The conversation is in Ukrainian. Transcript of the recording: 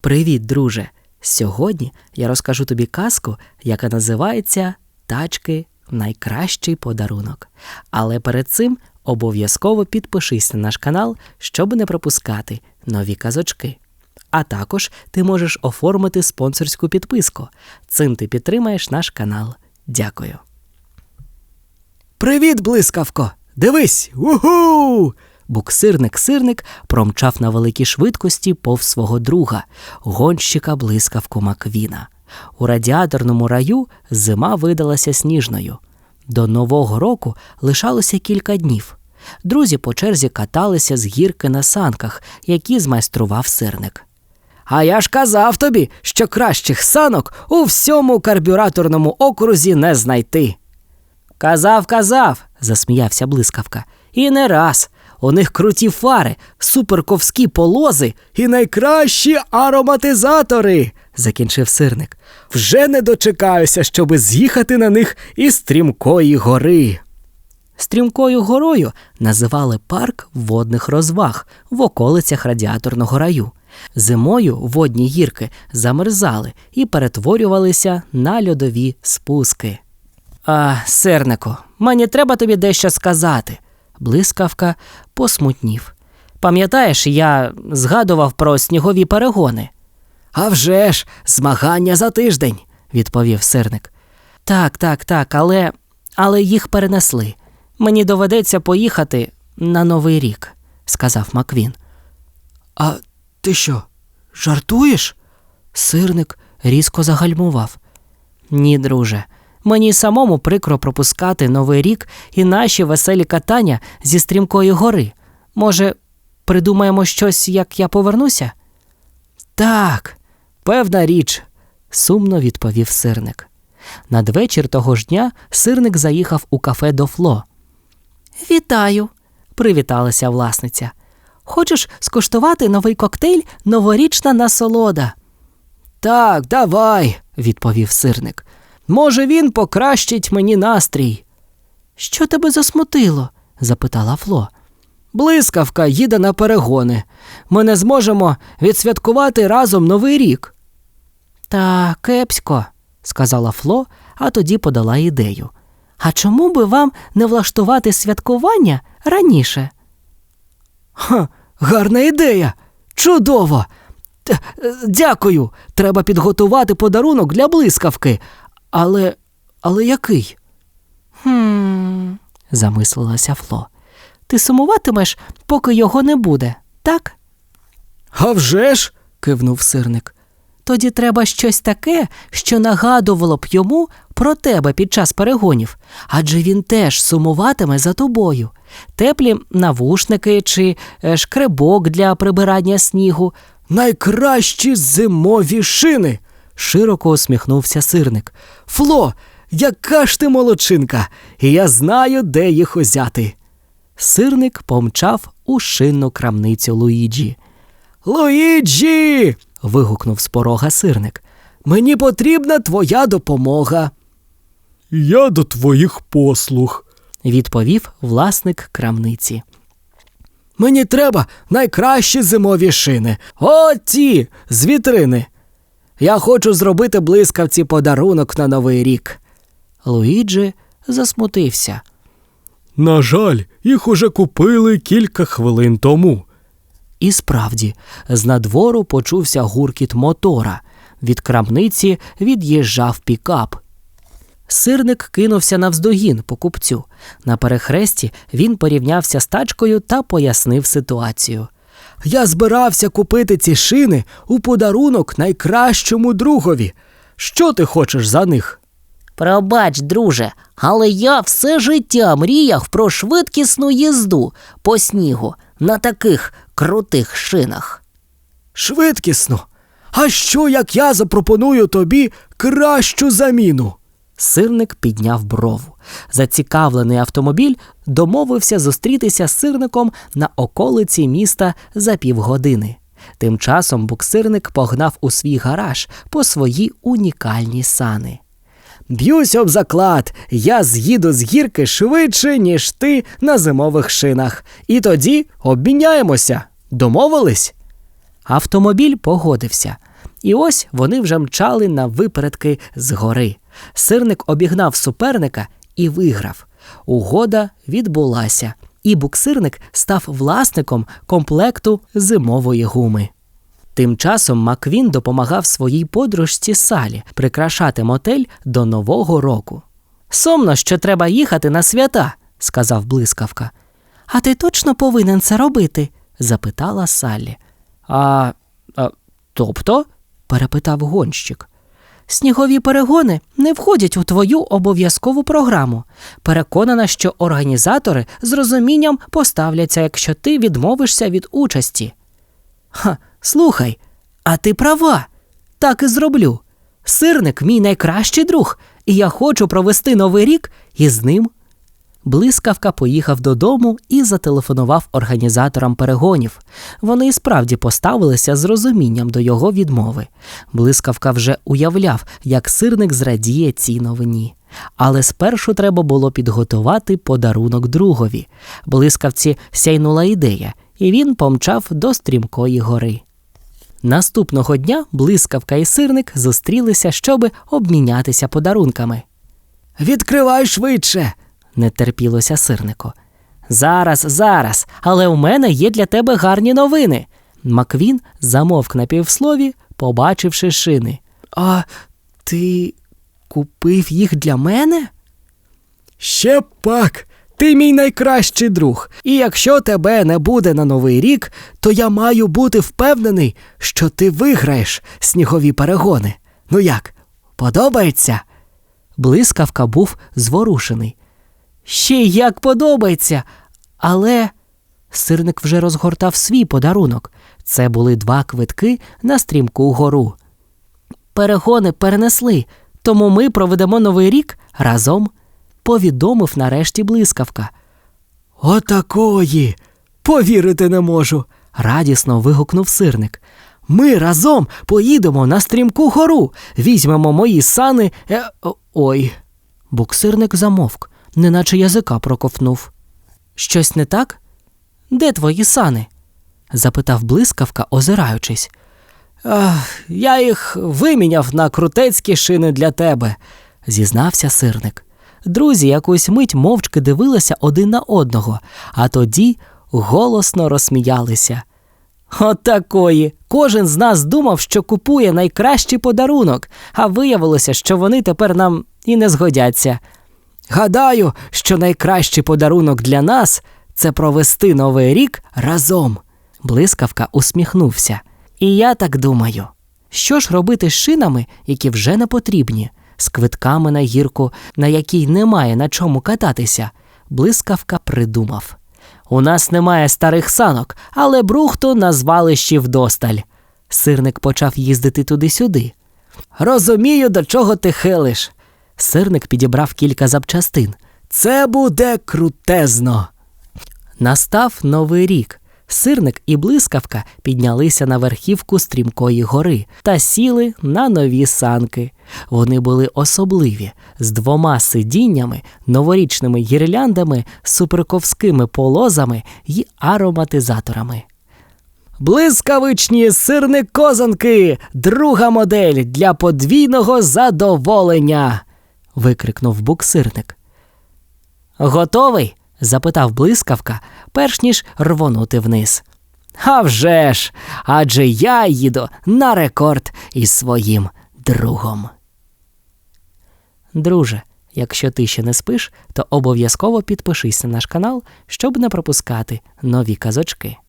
Привіт, друже! Сьогодні я розкажу тобі казку, яка називається Тачки найкращий подарунок. Але перед цим обов'язково підпишись на наш канал, щоб не пропускати нові казочки. А також ти можеш оформити спонсорську підписку. Цим ти підтримаєш наш канал. Дякую. Привіт, блискавко! Дивись! Уху! Буксирник-сирник промчав на великій швидкості повз свого друга, гонщика блискавку Маквіна. У радіаторному раю зима видалася сніжною. До Нового року лишалося кілька днів. Друзі по черзі каталися з гірки на санках, які змайстрував сирник. А я ж казав тобі, що кращих санок у всьому карбюраторному окрузі не знайти. Казав, казав, засміявся блискавка. І не раз. У них круті фари, суперковські полози і найкращі ароматизатори, закінчив сирник. Вже не дочекаюся, щоби з'їхати на них із стрімкої гори. Стрімкою горою називали парк водних розваг в околицях радіаторного раю. Зимою водні гірки замерзали і перетворювалися на льодові спуски. А, сирнику, мені треба тобі дещо сказати. Блискавка посмутнів. Пам'ятаєш, я згадував про снігові перегони. «А вже ж, змагання за тиждень, відповів сирник. Так, так, так, але але їх перенесли. Мені доведеться поїхати на Новий рік, сказав Маквін. А ти що, жартуєш? Сирник різко загальмував. Ні, друже, мені самому прикро пропускати Новий рік і наші веселі катання зі стрімкої гори. Може, придумаємо щось, як я повернуся? Так, певна річ, сумно відповів сирник. Надвечір того ж дня сирник заїхав у кафе до Фло. Вітаю, привіталася власниця. Хочеш скуштувати новий коктейль Новорічна насолода? Так, давай, відповів сирник. Може, він покращить мені настрій. Що тебе засмутило? запитала Фло. Блискавка їде на перегони. Ми не зможемо відсвяткувати разом новий рік. Та кепсько, сказала Фло, а тоді подала ідею. А чому би вам не влаштувати святкування раніше? Ха, гарна ідея. Чудово. Е, Дякую. Треба підготувати подарунок для блискавки. Але. але який? Хм, замислилася Фло. Ти сумуватимеш, поки його не буде, так? «А вже ж!» – кивнув сирник. Тоді треба щось таке, що нагадувало б йому про тебе під час перегонів, адже він теж сумуватиме за тобою. Теплі навушники чи е, шкребок для прибирання снігу. Найкращі зимові шини. Широко усміхнувся сирник. Фло, яка ж ти молодчинка, і я знаю, де їх узяти. Сирник помчав у шинну крамницю Луїджі. Луїджі. вигукнув з порога сирник. Мені потрібна твоя допомога, Я до твоїх послуг. відповів власник крамниці. Мені треба найкращі зимові шини. О, ті, з вітрини. Я хочу зробити блискавці подарунок на новий рік. Луїджі засмутився. На жаль, їх уже купили кілька хвилин тому. І справді, з надвору почувся гуркіт мотора. Від крамниці від'їжджав пікап. Сирник кинувся навздогін покупцю. На перехресті він порівнявся з тачкою та пояснив ситуацію. Я збирався купити ці шини у подарунок найкращому другові. Що ти хочеш за них? Пробач, друже, але я все життя мріяв про швидкісну їзду по снігу на таких крутих шинах. Швидкісно. А що, як я запропоную тобі кращу заміну? Сирник підняв брову. Зацікавлений автомобіль домовився зустрітися з сирником на околиці міста за півгодини. Тим часом буксирник погнав у свій гараж по свої унікальні сани. Б'юсь об заклад, я з'їду з гірки швидше, ніж ти на зимових шинах. І тоді обміняємося. Домовились? Автомобіль погодився. І ось вони вже мчали на випередки з гори. Сирник обігнав суперника і виграв. Угода відбулася, і буксирник став власником комплекту зимової гуми. Тим часом Маквін допомагав своїй подружці Салі прикрашати мотель до Нового року. Сумно, що треба їхати на свята, сказав блискавка. А ти точно повинен це робити? запитала Саллі. А, а тобто? перепитав гонщик. Снігові перегони не входять у твою обов'язкову програму. Переконана, що організатори з розумінням поставляться, якщо ти відмовишся від участі. Ха, слухай, а ти права. Так і зроблю. Сирник мій найкращий друг, і я хочу провести новий рік із ним. Блискавка поїхав додому і зателефонував організаторам перегонів. Вони і справді поставилися з розумінням до його відмови. Блискавка вже уявляв, як сирник зрадіє цій новині. Але спершу треба було підготувати подарунок другові. Блискавці сяйнула ідея, і він помчав до стрімкої гори. Наступного дня блискавка і сирник зустрілися, щоби обмінятися подарунками. Відкривай швидше, не терпілося сирнику. Зараз, зараз, але у мене є для тебе гарні новини. Маквін замовк на півслові, побачивши шини. А ти купив їх для мене? Ще пак, ти мій найкращий друг. І якщо тебе не буде на новий рік, то я маю бути впевнений, що ти виграєш снігові перегони. Ну як, подобається? Блискавка був зворушений. Ще як подобається. Але сирник вже розгортав свій подарунок. Це були два квитки на стрімку гору. Перегони перенесли, тому ми проведемо новий рік разом, повідомив нарешті блискавка. Отакої. Повірити не можу. радісно вигукнув сирник. Ми разом поїдемо на стрімку гору, візьмемо мої сани. Е, ой. Буксирник замовк, неначе язика проковтнув. Щось не так? Де твої сани? запитав блискавка, озираючись. Ах, я їх виміняв на крутецькі шини для тебе, зізнався сирник. Друзі якусь мить мовчки дивилися один на одного, а тоді голосно розсміялися. Отакої. Кожен з нас думав, що купує найкращий подарунок, а виявилося, що вони тепер нам і не згодяться. Гадаю, що найкращий подарунок для нас це провести новий рік разом. Блискавка усміхнувся. І я так думаю. Що ж робити з шинами, які вже не потрібні, з квитками на гірку, на якій немає на чому кататися? Блискавка придумав. У нас немає старих санок, але брухту на звалищі вдосталь. Сирник почав їздити туди-сюди. Розумію, до чого ти хилиш. Сирник підібрав кілька запчастин. Це буде крутезно. Настав новий рік. Сирник і блискавка піднялися на верхівку стрімкої гори та сіли на нові санки. Вони були особливі з двома сидіннями, новорічними гірляндами, суперковськими полозами і ароматизаторами. Блискавичні сирни козанки, друга модель для подвійного задоволення. Викрикнув буксирник. Готовий? запитав блискавка, перш ніж рвонути вниз. «А вже ж! Адже я їду на рекорд із своїм другом. Друже, якщо ти ще не спиш, то обов'язково підпишись на наш канал, щоб не пропускати нові казочки.